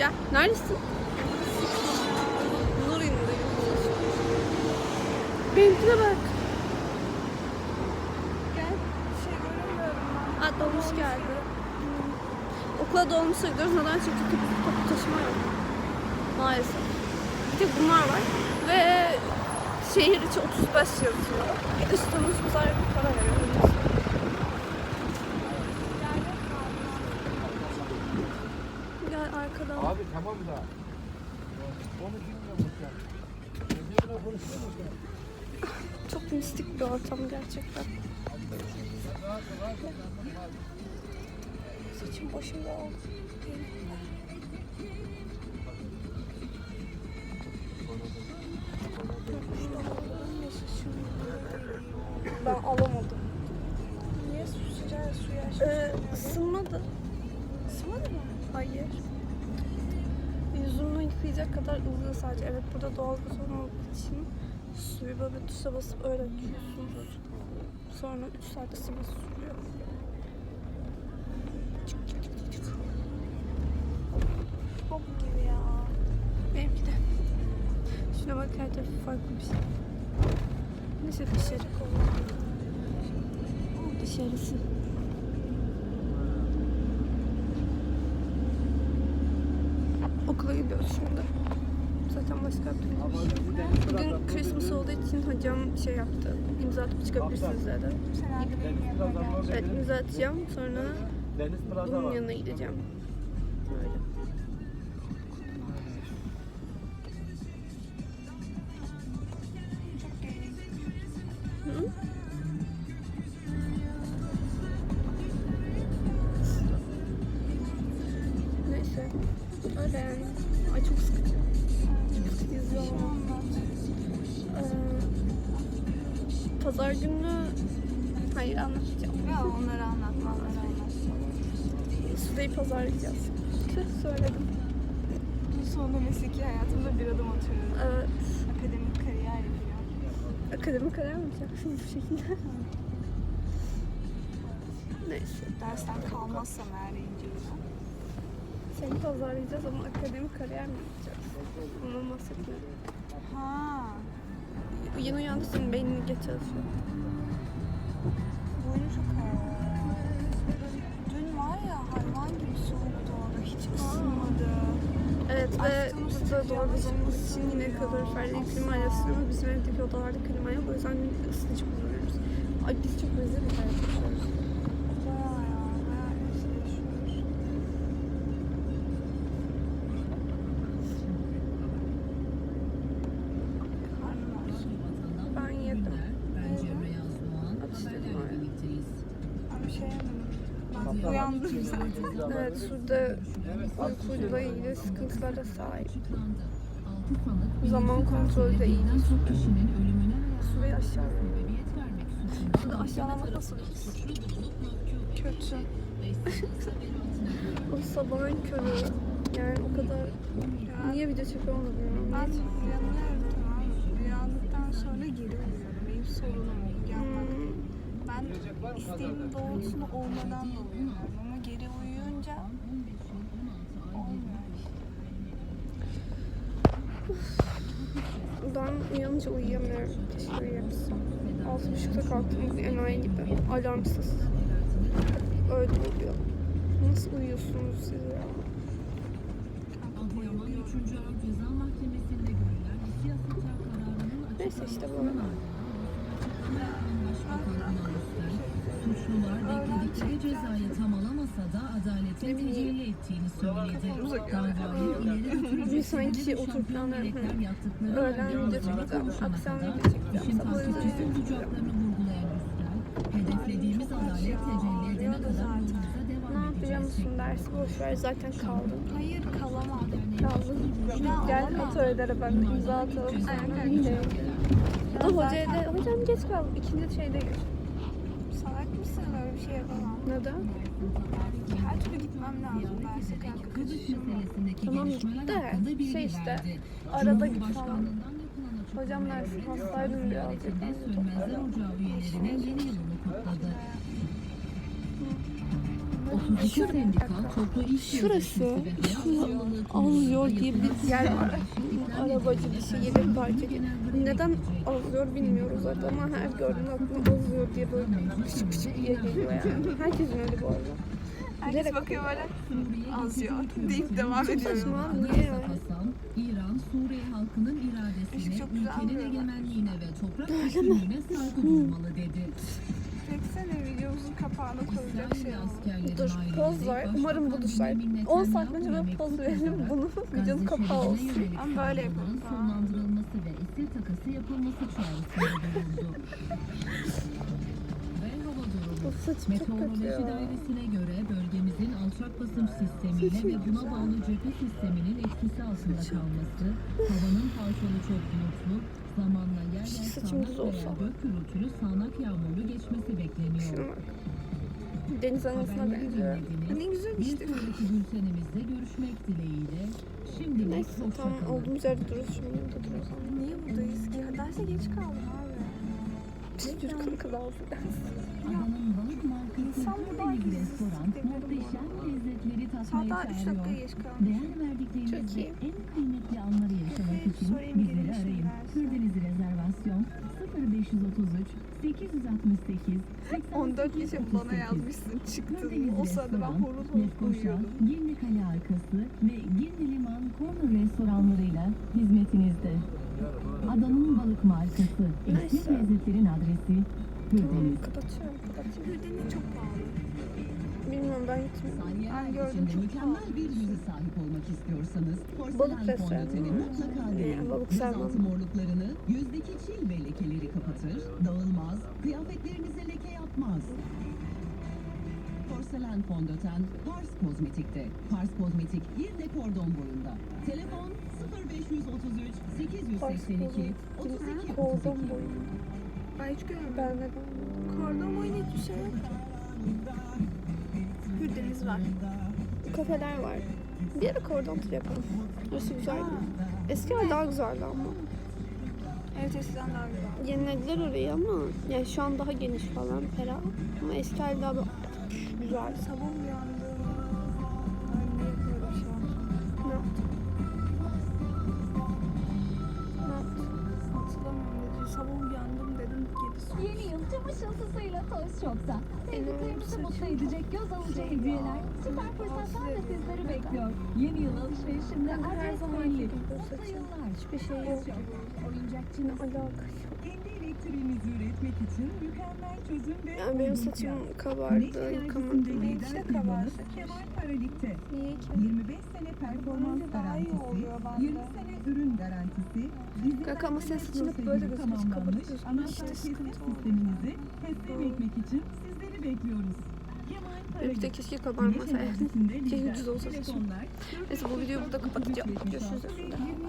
Gel. Neredesin? Nur indi. Benimkine bak. Gel. Şey göremiyorum ben. Ha dolmuş geldi. Okula dolmuşa gidiyoruz. Neden? Çünkü toplu, toplu taşıma yok. Maalesef. Bir tek bunlar var. Ve şehir içi 35 yazıyor. Üstümüz güzel bir para veriyor. Gel arkadan. Abi tamam da. Onu bilmiyorum musun? Çok mistik bir ortam gerçekten. Saçım başım dağıldı. Kadar ılıyor sadece. Evet burada doğal gaz olmadığı için suyu böyle tuşa basıp öyle açıyorsunuz. Sonra 3 saat ısınması sürüyor. Bok gibi ya. Benimki de. Şuna bak her tarafı farklı bir şey. Neyse dışarı. Dışarısı. Okula gidiyoruz şimdi. Zaten başka türlü bir şey yok. Bugün Christmas olduğu için hocam şey yaptı. İmza atıp çıkabilirsiniz dedi. Evet imza atacağım. Sonra bunun yanına gideceğim. Yani. Ay çok sıkıcı. Çok sıkıcı anlat. Ee, pazar günü hayır anlatacağım. Ya onları anlatma, onları anlat. Sude'yi pazarlayacağız. Tüh söyledim. Sonunda mesleki hayatımda bir adım atıyorum. Evet. Akademik kariyer yapıyor. Akademik karar mı yapacaksın bu şekilde? Neyse. Dersten kalmazsam eğer inceliyorum. Seni pazarlayacağız ama akademik kariyer mi yapacağız? Ondan bahsetmiyorum. Ha. Yeni uyandı senin beynin geç çalışıyor. Boynu çok ağır. Dün var ya hayvan gibi soğuktu orada. Hiç ısınmadı. Evet ve doğal gaz yavaş olması için yine ısınıyor. kaloriferli klima yazıyor ama bizim evdeki odalarda klima yok. O yüzden ısıtıcı kullanıyoruz. Ay biz çok rezil bir hayat yaşıyoruz. Bayağı ya. Bayağı rezil yaşıyoruz. Karnım aç. Ben yedim. Ben Cemre Yazdoğan. Atıştırdım Haberlerle öyle. birlikteyiz. Ben bir şey yemedim. Ben uyandım zaten. Evet Sude uykuyla ilgili sıkıntılara sahip. Zaman kontrolü de iyi çok Sude'yi aşağı Sude aşağılamak nasıl bir his? Kötü. O sabahın körü. Yani o kadar... Niye video çekiyor onu bilmiyorum. Ben çekiyor? uyanıyorum? Uyandıktan sonra geri uyuyorum. Benim sorunum o. Uyanmak. Hmm, Ben isteğimin doğrultusunda olmadan da uyuyorum. Ama geri uyuyunca olmuyor ben uyanınca uyuyamıyorum. Keşke uyuyabilsem. Altı buçukta kalktım enayi gibi. Alarmsız. Öyle oluyor. Nasıl uyuyorsunuz siz ya? Adıyaman 3. Ağır Ceza Mahkemesi'nde görülen iki yasaklar kararının Neyse işte bu. Suçlular bekledikleri cezayı tam alamasa da adaletin tecelli ettiğini söyledi. Davayı ileri götürecek sanki şampiyon planlar Öğlen video çekeceğim. Akşam video çekeceğim. işin Sabah video tasdikçisi çekeceğim. olacaklarını vurgulayan Üstel, hedeflediğimiz adalet tecelli edene kadar yolumuza Ne devam edeceğiz. musun dersi boş ver zaten kaldım. Hayır kalamam. Kaldım. Gel atölyelere ben imza atalım. Sonra gidelim. Da hocaya da hocam geç kaldım. İkinci şeyde geç. Salak mısın? Böyle bir şey yapamam. Neden? Her türlü gitmem lazım derse kanka. Kıbrıs meselesindeki Tamam de, şey işte, arada git falan. Hocam açıklamaya dersi göre hastaydım. Ziyaretinde Sönmezler Ocağı üyelerinin yeni yılını kutladı. 32 sendika toplu iş Şurası. pahalılığı Azıyor konusunda diye bir yer var. Arabacı bir şey yeri park ediyor. Neden azıyor bilmiyoruz zaten ama her gördüğünde aklıma azıyor diye böyle küçük küçük diye geliyor yani. Herkesin öyle bu arada. Herkes Bilerek bakıyor böyle. Azıyor deyip devam ediyor. Saçma niye yani? İran, Suriye halkının iradesine, ülkenin egemenliğine ve toprak bütünlüğüne saygı duymalı dedi. Çeksene videomuzun kapağına koyacak şey askerlerin Dur poz var. Umarım buluşlar. Benjamin 10 saat önce ben poz verelim. yazarak Bunu videonun kapağı olsun. Ama böyle yapalım. sonlandırılması ve esir takası yapılması çağrısında bulundu. Bu saçım çok kötü Meteoroloji ya. dairesine göre bölgemizin alçak basınç sistemiyle ve buna bağlı cephe sisteminin etkisi altında kalması, havanın parçalı çok bulutlu, zamanla yer yer Saçım düz sağanak veya olsa. gök gürültülü sağanak yağmurlu geçmesi bekleniyor. Bak. Deniz anasına Haberleri benziyor. dinlediniz. Ne güzel Bir işte. sonraki bültenimizde görüşmek dileğiyle. Şimdilik Neyse hoşça tamam kalın. olduğumuz yerde dururuz şimdi burada dururuz. Niye buradayız ki? Derse geç kaldım. Daha Adanın balık markası İnsan bu lezzetleri tatmaya Hatta 3 dakika çağırıyor. geç Çok iyi. en kıymetli anları yaşamak için bizleri arayın. Kırdeniz rezervasyon 0533 868 14 kişi bana yazmışsın çıktın. O sırada ben horul horul uyuyordum. Girne Kale arkası ve Girne Liman Corner restoranlarıyla hizmetinizde. Adanın balık markası. Eski Neyse. lezzetlerin adresi Tamam Kırdeniz. kapatıyorum kapatıyorum. Hürdeniz çok pahalı. Bilmiyorum ben. Saniyeler Ben gördüm, çok mükemmel pahalı. bir yüze sahip olmak istiyorsanız Balık porselen restoranı. fondöteni mutlaka deneyin. Balık. Gözaltı morluklarını, yüzdeki çil ve lekeleri kapatır, dağılmaz, kıyafetlerinize leke yapmaz. Porselen fondöten Pars Kozmetik'te. Pars Kozmetik bir de kordon boyunda. Telefon 0533 882 32 Kordon 32. boyu. Ben hiç görmedim. Ben de Kordon boyunda hiçbir şey yok. Hürdeniz var. kafeler var. Bir ara kordon tur yapalım. Orası güzeldi. Eskiler daha güzeldi ama. Evet eskiden daha güzel. Yenilediler orayı ama yani şu an daha geniş falan ferah. Ama eski hali daha güzel. Sabah uyandım. Ay ne yapıyorum şu an? Ne yaptın? Ne? Hatırlamıyorum dedi. Sabah uyandım dedim geri su. Yeni yıl tüm ışıltısıyla Toys Shop'ta. Sevdiklerinizi mutlu edecek göz alıcı hediyeler, süper fırsatlar da sizleri bekliyor. Yeni yıl alışverişinde adres zaman belli. Mutlu yıllar. Hiçbir şey yok. Oyuncakçı Ne alaka? Kendi elektriğinizi üretmek için mükemmel çözüm ve Yani benim saçım kabardı, yıkamadım. lider İşte kabarsa Kemal Paralik'te. Niye ki? 25 sene performans garantisi, oluyor bende. 20 sene ürün garantisi, saçın hep prosedürü böyle tamamlanmış kapatıyorsun. anahtar İşte teslim sıkıntı o. sisteminizi teslim etmek için sizleri bekliyoruz. Paralik. keşke enerjisinde Keşke düz olsa Neyse bu videoyu burada kapatacağım. Görüşürüz. 04 efendim.